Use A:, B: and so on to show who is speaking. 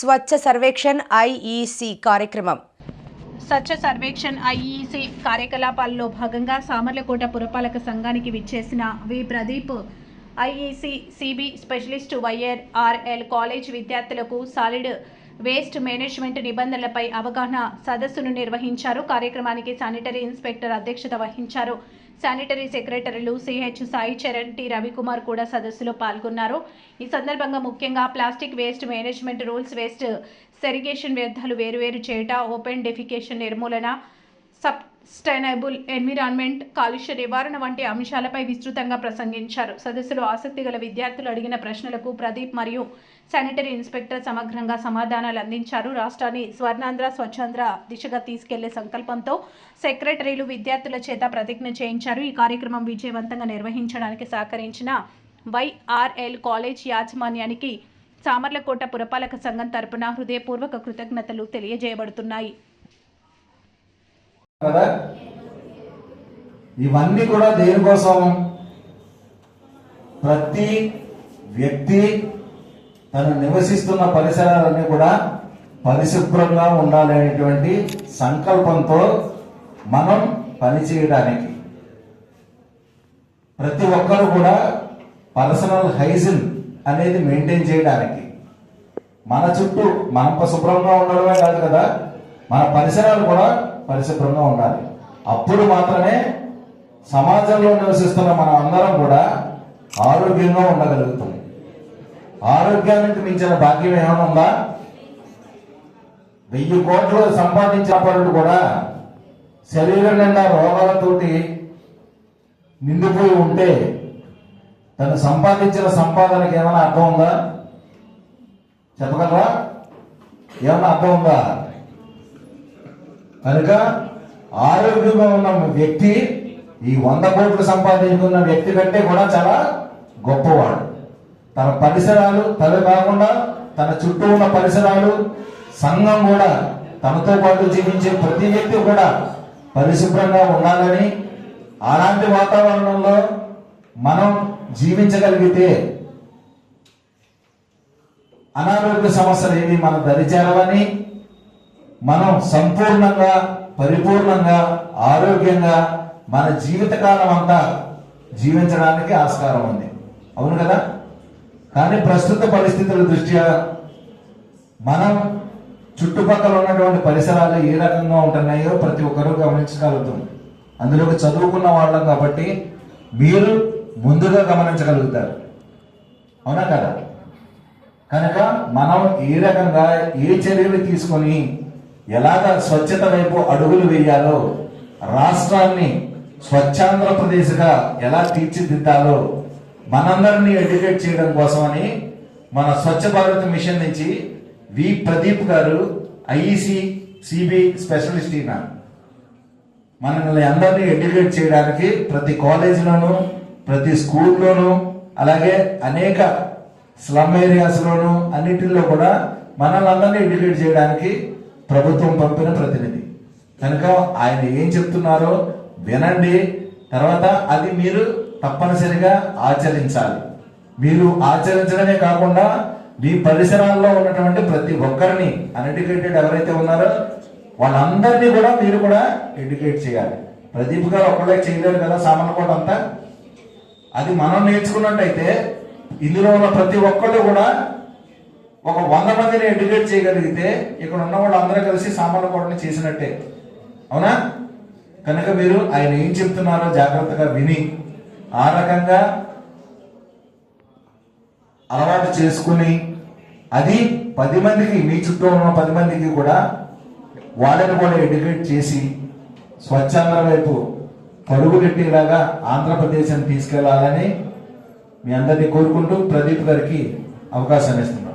A: స్వచ్ఛ Sarvekshan IEC కార్యక్రమం.
B: స్వచ్ఛ Sarvekshan IEC కార్యకలాపాల్లో భాగంగా సామర్లకోట పురపాలక సంఘానికి విచ్చేసిన V. Pradeep IEC CB specialist YRRL college విద్యార్థులకు సాలిడ్ వేస్ట్ మేనేజ్మెంట్ నిబంధనలపై అవగాహన సదస్సును నిర్వహించారు. కార్యక్రమానికి శానిటరీ ఇన్స్పెక్టర్ అధ్యక్షత వహించారు. శానిటరీ సెక్రటరీలు సిహెచ్ సాయి చరణ్ టి రవికుమార్ కూడా సదస్సులో పాల్గొన్నారు. ఈ సందర్భంగా ముఖ్యంగా plastic waste management rules waste segregation వ్యర్థాలు వేరువేరు చేయట ఓపెన్ డెఫికేషన్ నిర్మూలన సబ్ సస్టైనబుల్ ఎన్విరాన్మెంట్ కాలుష్య నివారణ వంటి అంశాలపై విస్తృతంగా ప్రసంగించారు. సదస్సులో ఆసక్తి గల విద్యార్థులు అడిగిన ప్రశ్నలకు ప్రదీప్ మరియు శానిటరీ ఇన్స్పెక్టర్ సమగ్రంగా సమాధానాలు అందించారు. రాష్ట్రాన్ని స్వర్ణాంధ్ర స్వచ్ఛాంధ్ర దిశగా తీసుకెళ్ళే సంకల్పంతో సెక్రటరీలు విద్యార్థుల చేత ప్రతిజ్ఞ చేయించారు. ఈ కార్యక్రమం విజయవంతంగా నిర్వహించడానికి సహకరించిన వైఆర్ఎల్ కాలేజ్ యాజమాన్యానికి సామర్లకోట పురపాలక సంఘం తరపున హృదయపూర్వక కృతజ్ఞతలు తెలియజేయబడుతున్నాయి
C: కదా ఇవన్నీ కూడా దేనికోసం? ప్రతి వ్యక్తి తను నివసిస్తున్న పరిసరాలన్నీ కూడా పరిశుభ్రంగా ఉండాలనేటువంటి సంకల్పంతో మనం పనిచేయడానికి ప్రతి ఒక్కరు కూడా పర్సనల్ హైజిన్ అనేది మెయింటైన్ చేయడానికి. మన చుట్టూ మనం శుభ్రంగా ఉండడమే కాదు కదా మన పరిసరాలు కూడా పరిశుభ్రంగా ఉండాలి. అప్పుడు మాత్రమే సమాజంలో నివసిస్తున్న మనం అందరం కూడా ఆరోగ్యంగా ఉండగలుగుతాం. ఆరోగ్యానికి మించిన భాగ్యం ఏమైనా ఉందా? వెయ్యి కోట్లు సంపాదించిన పరుడు కూడా శరీరం నిండా రోగాలతోటి నిండిపోయి ఉంటే తను సంపాదించిన సంపాదనకి ఏమైనా అర్థం ఉందా? చెప్పగలరా? ఏమైనా అర్థం ఉందా? కనుక ఆరోగ్యంగా ఉన్న వ్యక్తి ఈ వంద కోట్లు సంపాదించుకున్న వ్యక్తి కంటే కూడా చాలా గొప్పవాడు. తన పరిసరాలు తను కాకుండా తన చుట్టూ ఉన్న పరిసరాలు సంఘం కూడా తనతో పాటు జీవించే ప్రతి వ్యక్తి కూడా పరిశుభ్రంగా ఉండాలని అలాంటి వాతావరణంలో మనం జీవించగలిగితే అనారోగ్య సమస్యలు ఏవి మన దరిచేరవని మనం సంపూర్ణంగా పరిపూర్ణంగా ఆరోగ్యంగా మన జీవితకాలం అంతా జీవించడానికి ఆస్కారం ఉంది. అవును కదా? కానీ ప్రస్తుత పరిస్థితుల దృష్ట్యా మనం చుట్టుపక్కల ఉన్నటువంటి పరిసరాలు ఏ రకంగా ఉంటున్నాయో ప్రతి ఒక్కరూ గమనించగలుగుతాం. అందులోకి చదువుకున్న వాళ్ళం కాబట్టి మీరు ముందుగా గమనించగలుగుతారు. అవునా కదా? కనుక మనం ఏ రకంగా ఏ చర్యలు తీసుకొని ఎలాగ స్వచ్ఛత వైపు అడుగులు వేయాలో రాష్ట్రాన్ని స్వచ్ఛాంధ్రప్రదేశ్గా ఎలా తీర్చిదిద్దాలో మనందరినీ ఎడ్యుకేట్ చేయడం కోసమని మన స్వచ్ఛ భారత్ మిషన్ నుంచి వి ప్రదీప్ గారు ఐఈసి సిబి స్పెషలిస్ట్ ఈయన. మనల్ని అందరినీ ఎడ్యుకేట్ చేయడానికి ప్రతి కాలేజీలోను ప్రతి స్కూల్లోను అలాగే అనేక స్లమ్ ఏరియాస్లోను అన్నిటిలో కూడా మనల్ని అందరినీ ఎడ్యుకేట్ చేయడానికి ప్రభుత్వం పంపిన ప్రతినిధి. కనుక ఆయన ఏం చెప్తున్నారో వినండి. తర్వాత అది మీరు తప్పనిసరిగా ఆచరించాలి. మీరు ఆచరించడమే కాకుండా మీ పరిసరాల్లో ఉన్నటువంటి ప్రతి ఒక్కరిని అన్ఎడ్యుకేటెడ్ ఎవరైతే ఉన్నారో వాళ్ళందరినీ కూడా మీరు కూడా ఎడ్యుకేట్ చేయాలి. ప్రదీప్ గారు ఒక్కడే చేయలేరు కదా సామాన్య అంతా? అది మనం నేర్చుకున్నట్టయితే ఇందులో ఉన్న ప్రతి ఒక్కళ్ళు కూడా ఒక వంద మందిని ఎడ్యుకేట్ చేయగలిగితే ఇక్కడ ఉన్న వాళ్ళు అందరూ కలిసి సామాన్య కూడా చేసినట్టే. అవునా? కనుక మీరు ఆయన ఏం చెప్తున్నారో జాగ్రత్తగా విని ఆ రకంగా అలవాటు చేసుకుని అది పది మందికి మీ చుట్టూ ఉన్న పది మందికి కూడా వాళ్ళని కూడా ఎడ్యుకేట్ చేసి స్వచ్ఛాంధ్ర వైపు పరుగులెట్టేలాగా ఆంధ్రప్రదేశ్ని తీసుకెళ్ళాలని మీ అందరినీ కోరుకుంటూ ప్రదీప్ గారికి అవకాశాన్ని ఇస్తున్నాను.